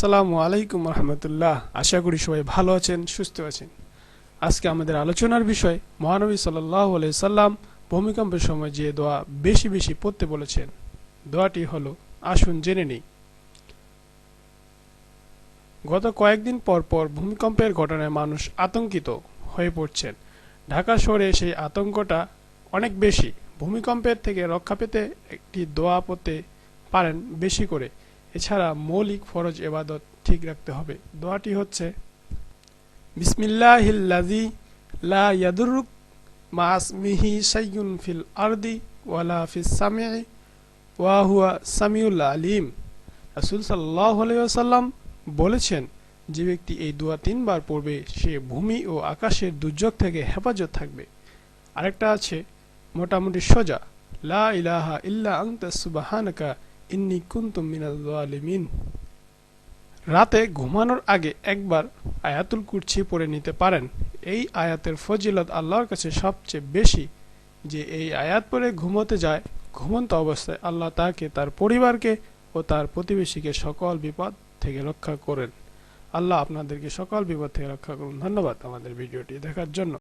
আসসালামু আলাইকুম রহমতুল্লাহ। আশা করি সবাই ভালো আছেন, সুস্থ আছেন। আজকে আমাদের আলোচনার বিষয়, মহানবী সাল্লাহ সাল্লাম ভূমিকম্পের সময় যে দোয়া বেশি বেশি পড়তে বলেছেন, দোয়াটি হলো, আসুন জেনে নিই। গত কয়েকদিন পর পর ভূমিকম্পের ঘটনায় মানুষ আতঙ্কিত হয়ে পড়ছেন। ঢাকা শহরে সেই আতঙ্কটা অনেক বেশি। ভূমিকম্পের থেকে রক্ষা পেতে একটি দোয়া পড়তে পারেন বেশি করে। এছাড়া মৌলিক ফরজ এবাদত ঠিক রাখতে হবে। দোয়াটি হচ্ছে বিসমিল্লাহিল্লাজি লা ইয়াদুরুক মাস মিহি সাইয়ুন ফিল আরদি ওয়ালা ফিস সামি'i ওয়া সামিউল আলিম। রাসূল সাল্লাল্লাহু আলাইহি ওয়াসাল্লাম বলেছেন, যে ব্যক্তি এই দোয়া তিনবার পড়বে, সে ভূমি ও আকাশের দুর্যোগ থেকে হেফাজত থাকবে। আরেকটা আছে, মোটামুটি সোজা, লা ইলাহা ইল্লা আনতা সুবহানাকা ইন্নি কুনতুম জালিমিন রাতে ঘুমানোর আগে একবার আয়াতুল কুরসি পড়ে নিতে পারেন। এই আয়াতের ফজিলত আল্লাহর কাছে সবচেয়ে বেশি। যে এই আয়াত পরে ঘুমোতে যায়, ঘুমন্ত অবস্থায় আল্লাহ তাকে, তার পরিবারকে ও তার প্রতিবেশীকে সকল বিপদ থেকে রক্ষা করেন। আল্লাহ আপনাদেরকে সকল বিপদ থেকে রক্ষা করুন। ধন্যবাদ আমাদের ভিডিওটি দেখার জন্য।